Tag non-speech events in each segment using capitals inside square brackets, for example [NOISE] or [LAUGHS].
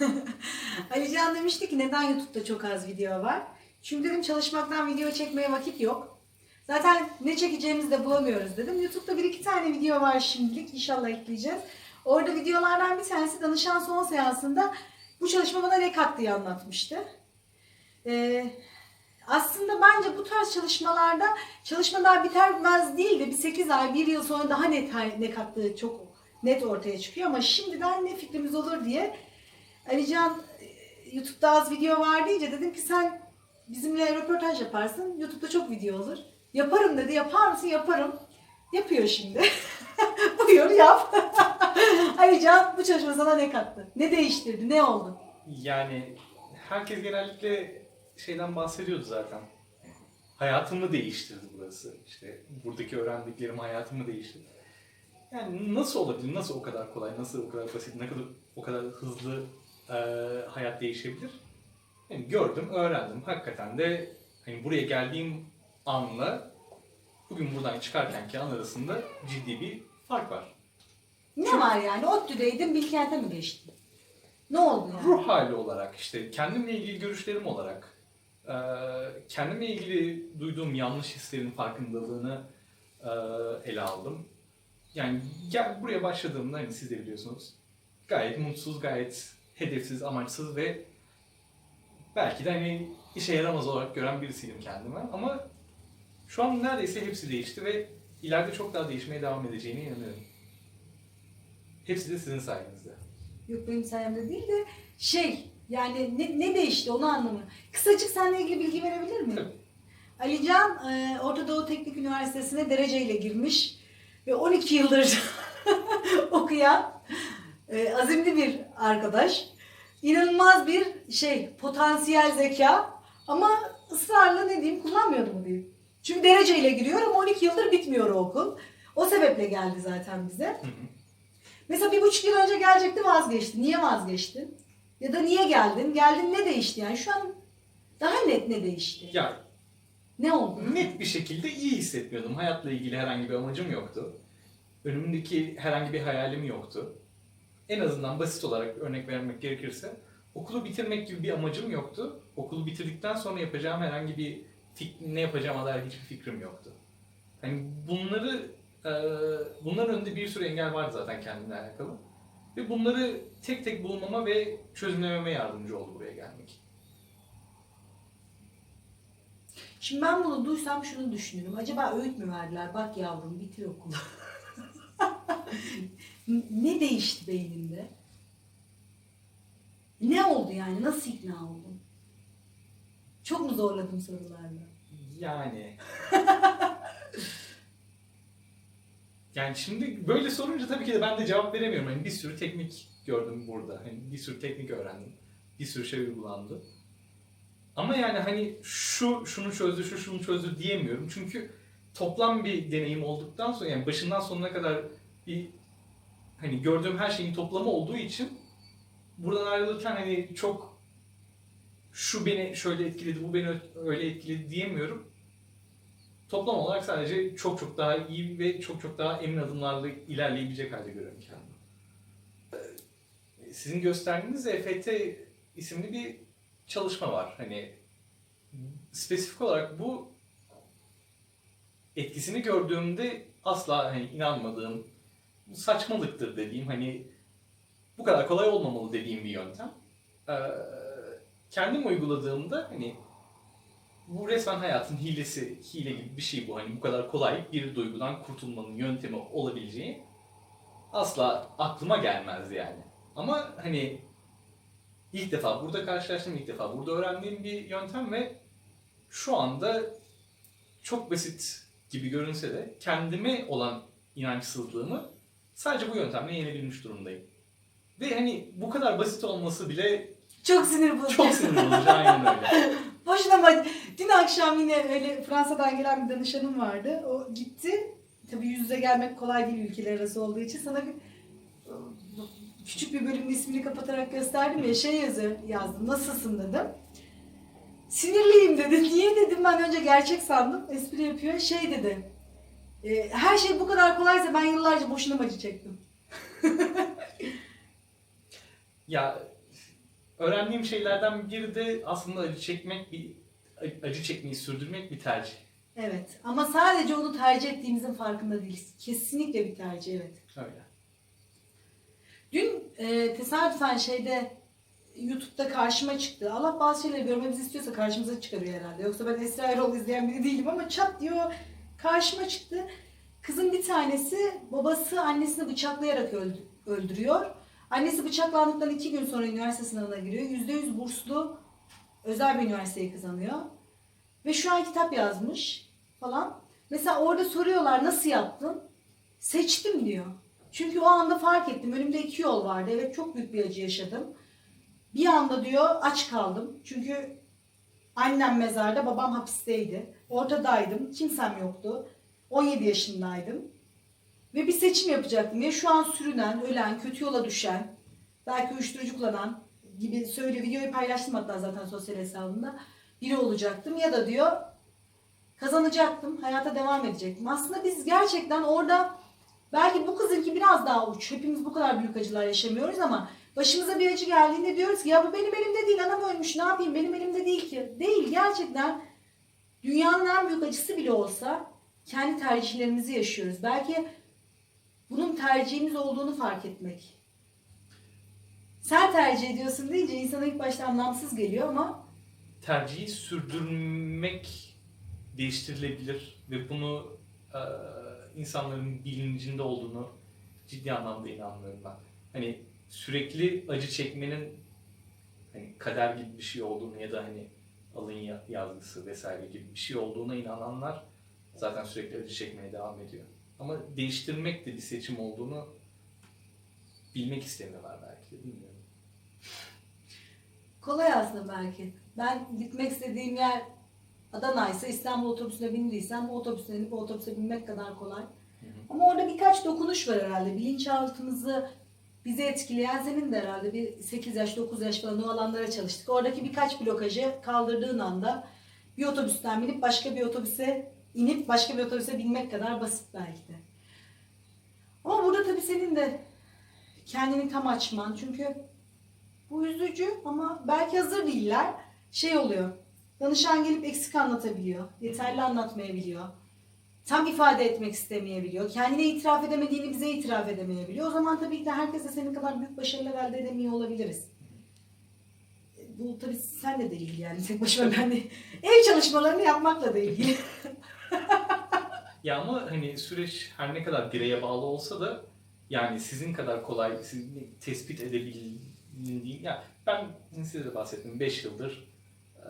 [LAUGHS] Alican demişti ki neden YouTube'da çok az video var? Çünkü dedim çalışmaktan video çekmeye vakit yok. Zaten ne çekeceğimizi de bulamıyoruz dedim. YouTube'da bir iki tane video var şimdilik. İnşallah ekleyeceğiz. Orada videolardan bir tanesi danışan son seansında bu çalışma bana ne kattığını anlatmıştı. Ee, aslında bence bu tarz çalışmalarda çalışmalar biter bitmez değil de bir 8 ay, 1 yıl sonra daha net ne kattığı çok net ortaya çıkıyor ama şimdiden ne fikrimiz olur diye Alican e, YouTube'da az video var deyince dedim ki sen bizimle röportaj yaparsın. YouTube'da çok video olur. Yaparım dedi. Yapar mısın? Yaparım. Yapıyor şimdi. [LAUGHS] Buyur yap. [LAUGHS] Alican bu çalışma sana ne kattı? Ne değiştirdi? Ne oldu? Yani herkes genellikle şeyden bahsediyordu zaten. Hayatımı değiştirdi burası. İşte buradaki öğrendiklerim hayatımı değiştirdi. Yani nasıl olabilir? Nasıl o kadar kolay? Nasıl o kadar basit? Ne kadar o kadar hızlı e, hayat değişebilir? Yani gördüm, öğrendim. Hakikaten de hani buraya geldiğim anla bugün buradan çıkarkenki an arasında ciddi bir fark var. Ne var yani? ODTÜ'deydin, Bilkent'e mi geçtin? Ne oldu yani? ruh hali olarak işte kendimle ilgili görüşlerim olarak e, kendimle ilgili duyduğum yanlış hislerin farkındalığını e, ele aldım. Yani gel buraya başladığımda hani siz de biliyorsunuz gayet mutsuz, gayet hedefsiz, amaçsız ve belki de hani işe yaramaz olarak gören birisiydim kendime ama şu an neredeyse hepsi değişti ve ileride çok daha değişmeye devam edeceğine inanıyorum. Hepsi de sizin sayenizde. Yok benim sayemde değil de şey yani ne, ne değişti onu anlamıyorum. Kısacık seninle ilgili bilgi verebilir miyim? Tabii. Alican e, Orta Doğu Teknik Üniversitesi'ne dereceyle girmiş ve 12 yıldır [LAUGHS] okuyan e, azimli bir arkadaş. İnanılmaz bir şey potansiyel zeka ama ısrarla ne diyeyim kullanmıyordu mu diyeyim. Çünkü dereceyle giriyor ama 12 yıldır bitmiyor o okul. O sebeple geldi zaten bize. Hı hı. Mesela bir buçuk yıl önce gelecekti vazgeçti. Niye vazgeçtin? Ya da niye geldin? Geldin ne değişti yani? Şu an daha net ne değişti? Ya Ne oldu? net bir şekilde iyi hissetmiyordum. Hayatla ilgili herhangi bir amacım yoktu. Önümdeki herhangi bir hayalim yoktu. En azından basit olarak örnek vermek gerekirse okulu bitirmek gibi bir amacım yoktu. Okulu bitirdikten sonra yapacağım herhangi bir ne yapacağıma dair hiçbir fikrim yoktu. Hani bunları e, bunların önünde bir sürü engel vardı zaten kendimle alakalı. Ve bunları tek tek bulmama ve çözümlememe yardımcı oldu buraya gelmek. Şimdi ben bunu duysam şunu düşünürüm. Acaba öğüt mü verdiler? Bak yavrum bitir okulu. [LAUGHS] ne değişti beyninde? Ne oldu yani? Nasıl ikna oldun? Çok mu zorladım sorularla? Yani. yani şimdi böyle sorunca tabii ki de ben de cevap veremiyorum. Hani bir sürü teknik gördüm burada. Hani bir sürü teknik öğrendim. Bir sürü şey uygulandı. Ama yani hani şu şunu çözdü, şu şunu çözdü diyemiyorum. Çünkü toplam bir deneyim olduktan sonra yani başından sonuna kadar bir hani gördüğüm her şeyin toplamı olduğu için buradan ayrılırken hani çok şu beni şöyle etkiledi, bu beni öyle etkiledi diyemiyorum. Toplam olarak sadece çok çok daha iyi ve çok çok daha emin adımlarla ilerleyebilecek halde görüyorum kendimi. Ee, Sizin gösterdiğiniz EFT isimli bir çalışma var. Hani spesifik olarak bu etkisini gördüğümde asla hani inanmadığım saçmalıktır dediğim hani bu kadar kolay olmamalı dediğim bir yöntem. Ee, kendim uyguladığımda hani bu resmen hayatın hilesi, hile gibi bir şey bu. Hani bu kadar kolay bir duygudan kurtulmanın yöntemi olabileceği asla aklıma gelmezdi yani. Ama hani ilk defa burada karşılaştım, ilk defa burada öğrendiğim bir yöntem ve şu anda çok basit gibi görünse de kendime olan inançsızlığımı sadece bu yöntemle yenebilmiş durumdayım. Ve hani bu kadar basit olması bile Çok sinir bozucu. çok sinir bozucu aynen öyle. [LAUGHS] Boşuna bak. Dün akşam yine öyle Fransa'dan gelen bir danışanım vardı. O gitti. Tabii yüz yüze gelmek kolay değil ülkeler arası olduğu için. Sana bir küçük bir bölümün ismini kapatarak gösterdim ya şey yazı yazdım. Nasılsın dedim. Sinirliyim dedi. Niye dedim ben önce gerçek sandım. Espri yapıyor. Şey dedi. "E, her şey bu kadar kolaysa ben yıllarca boşuna acı çektim. Ya öğrendiğim şeylerden biri de aslında acı çekmek bir acı çekmeyi sürdürmek bir tercih. Evet ama sadece onu tercih ettiğimizin farkında değiliz. Kesinlikle bir tercih evet. Öyle. Dün e, tesadüfen şeyde YouTube'da karşıma çıktı. Allah bazı şeyleri görmemizi istiyorsa karşımıza çıkarıyor herhalde. Yoksa ben Esra Erol izleyen biri değilim ama çat diyor karşıma çıktı. Kızın bir tanesi babası annesini bıçaklayarak öldü- öldürüyor. Annesi bıçaklandıktan iki gün sonra üniversite sınavına giriyor. Yüzde yüz burslu özel bir üniversiteyi kazanıyor. Ve şu an kitap yazmış falan. Mesela orada soruyorlar nasıl yaptın? Seçtim diyor. Çünkü o anda fark ettim. Önümde iki yol vardı. Evet çok büyük bir acı yaşadım. Bir anda diyor aç kaldım. Çünkü annem mezarda, babam hapisteydi. Ortadaydım. Kimsem yoktu. 17 yaşındaydım. Ve bir seçim yapacaktım. Ya şu an sürünen, ölen, kötü yola düşen, belki uyuşturucu kullanan gibi söyle videoyu paylaştım hatta zaten sosyal hesabımda. Biri olacaktım ya da diyor kazanacaktım, hayata devam edecektim. Aslında biz gerçekten orada belki bu kızınki biraz daha uç. Hepimiz bu kadar büyük acılar yaşamıyoruz ama başımıza bir acı geldiğinde diyoruz ki ya bu benim elimde değil, anam ölmüş ne yapayım benim elimde değil ki. Değil gerçekten dünyanın en büyük acısı bile olsa kendi tercihlerimizi yaşıyoruz. Belki bunun tercihimiz olduğunu fark etmek. Sen tercih ediyorsun deyince insana ilk başta anlamsız geliyor ama tercihi sürdürmek değiştirilebilir ve bunu e, insanların bilincinde olduğunu ciddi anlamda inanmıyorum ben. Hani sürekli acı çekmenin hani kader gibi bir şey olduğunu ya da hani ya- yazgısı vesaire gibi bir şey olduğuna inananlar zaten sürekli acı çekmeye devam ediyor. Ama değiştirmek de bir seçim olduğunu bilmek istemiyorlar belki de bilmiyorum. kolay aslında belki. Ben gitmek istediğim yer Adana ise İstanbul otobüsüne bindiysem o otobüsüne inip otobüse binmek kadar kolay. hı. Ama orada birkaç dokunuş var herhalde. Bilinçaltımızı bizi etkileyen senin de herhalde bir 8 yaş 9 yaş falan o alanlara çalıştık. Oradaki birkaç blokajı kaldırdığın anda bir otobüsten binip başka bir otobüse inip başka bir otobüse binmek kadar basit belki de. Ama burada tabii senin de kendini tam açman. Çünkü bu üzücü ama belki hazır değiller. Şey oluyor. Danışan gelip eksik anlatabiliyor. Yeterli anlatmayabiliyor. Tam ifade etmek istemeyebiliyor. Kendine itiraf edemediğini bize itiraf edemeyebiliyor. O zaman tabii ki de herkese senin kadar büyük başarılar elde edemiyor olabiliriz. Bu tabii sen de değil yani. Tek başıma ben de ev çalışmalarını yapmakla da ilgili. [LAUGHS] Ya ama hani süreç her ne kadar bireye bağlı olsa da yani sizin kadar kolay sizin tespit edebildiğin ya ben size de bahsettim 5 yıldır e,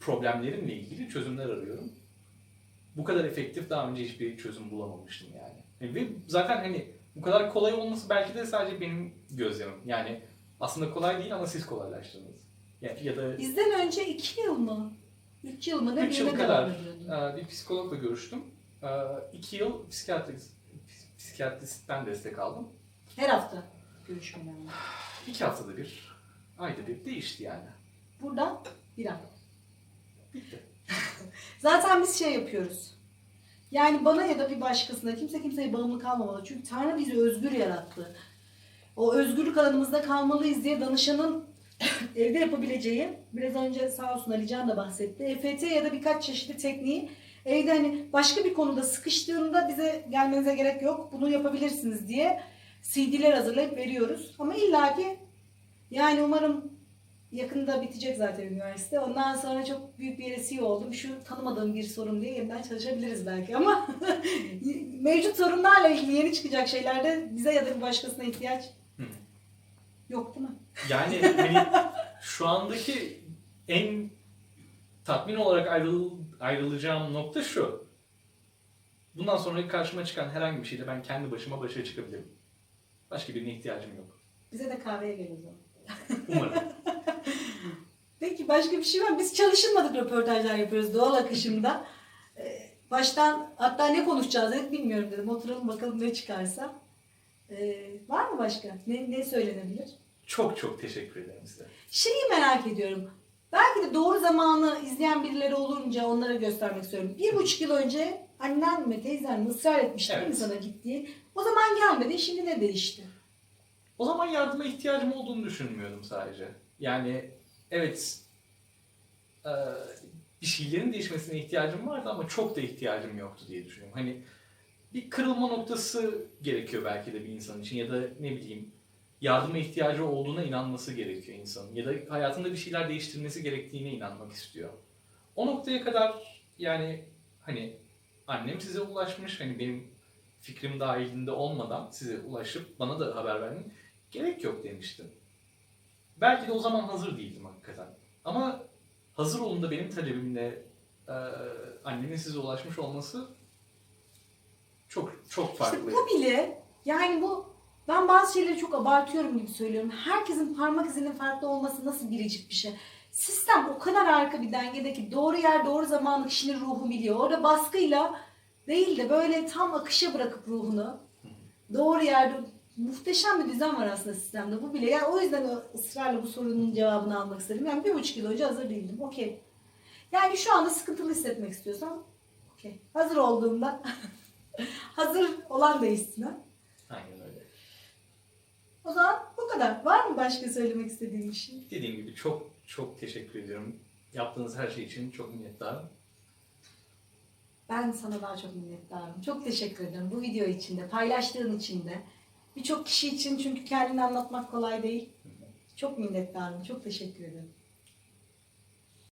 problemlerimle ilgili çözümler arıyorum. Bu kadar efektif daha önce hiçbir çözüm bulamamıştım yani. E, Ve zaten hani bu kadar kolay olması belki de sadece benim gözlemim. Yani aslında kolay değil ama siz kolaylaştırdınız. Ya, ya da Bizden önce iki yıl mı? Üç yıl mı? Ne Üç yıl kadar e, bir psikologla görüştüm. E, iki yıl psikiyatrist, psikiyatristten destek aldım. Her hafta görüşmeler var. İki haftada bir, ayda bir değişti yani. Buradan bir ay. Bitti. Zaten biz şey yapıyoruz. Yani bana ya da bir başkasına kimse kimseye bağımlı kalmamalı. Çünkü Tanrı bizi özgür yarattı. O özgürlük alanımızda kalmalıyız diye danışanın [COUGHS] evde yapabileceği, biraz önce sağ olsun Alican da bahsetti. EFT ya da birkaç çeşitli tekniği evde hani başka bir konuda sıkıştığında bize gelmenize gerek yok. Bunu yapabilirsiniz diye CD'ler hazırlayıp veriyoruz. Ama illaki yani umarım yakında bitecek zaten üniversite. Ondan sonra çok büyük bir yere CEO oldum. Şu tanımadığım bir sorun diye yeniden çalışabiliriz belki ama [LAUGHS] mevcut sorunlarla ilgili yeni çıkacak şeylerde bize ya da bir başkasına ihtiyaç Hı. yok değil mi? Yani [LAUGHS] hani şu andaki en tatmin olarak ayrıl, ayrılacağım nokta şu. Bundan sonra karşıma çıkan herhangi bir şeyle ben kendi başıma başa çıkabilirim. Başka birine ihtiyacım yok. Bize de kahveye gel o zaman. Umarım. [LAUGHS] Peki başka bir şey var mı? Biz çalışılmadık röportajlar yapıyoruz doğal akışında. Ee, Baştan hatta ne konuşacağız dedik bilmiyorum dedim. Oturalım bakalım ne çıkarsa. Ee, var mı başka? Ne, ne söylenebilir? çok çok teşekkür ederim size. Şeyi merak ediyorum. Belki de doğru zamanı izleyen birileri olunca onlara göstermek istiyorum. Bir buçuk yıl önce annen mi teyzen mi ısrar etmişti değil mi Evet. sana gittiği? O zaman gelmedi. Şimdi ne değişti? o zaman yardıma ihtiyacım olduğunu düşünmüyordum sadece. Yani evet e, bir şeylerin değişmesine ihtiyacım vardı ama çok da ihtiyacım yoktu diye düşünüyorum. Hani bir kırılma noktası gerekiyor belki de bir insan için ya da ne bileyim yardıma ihtiyacı olduğuna inanması gerekiyor insanın ya da hayatında bir şeyler değiştirmesi gerektiğine inanmak istiyor. O noktaya kadar yani hani annem size ulaşmış hani benim fikrim dahilinde olmadan size ulaşıp bana da haber vermenin gerek yok demiştim. Belki de o zaman hazır değildim hakikaten. Ama hazır olun da benim talebimle e, annemin size ulaşmış olması çok çok İşte farklı. bu bile yani bu ben bazı şeyleri çok abartıyorum gibi söylüyorum. Herkesin parmak izinin farklı olması nasıl biricik bir şey. Sistem o kadar arka bir dengede ki doğru yer doğru zamanı kişinin ruhu biliyor. Orada baskıyla değil de böyle tam akışa bırakıp ruhunu doğru yerde muhteşem bir düzen var aslında sistemde. Bu bile yani o yüzden ısrarla bu sorunun cevabını almak istedim. Yani bir buçuk yıl önce hazır değildim. Okey. Yani şu anda sıkıntılı hissetmek istiyorsam okey. Hazır olduğumda [LAUGHS] hazır olan değişsin ha. Aynen öyle. O zaman bu kadar. Var mı başka söylemek istediğin bir şey? Dediğim gibi çok çok teşekkür ediyorum. Yaptığınız her şey için çok minnettarım. Ben sana daha çok minnettarım. Çok teşekkür ederim bu video için de, paylaştığın için de. Birçok kişi için çünkü kendini anlatmak kolay değil. Çok minnettarım. Çok teşekkür ederim.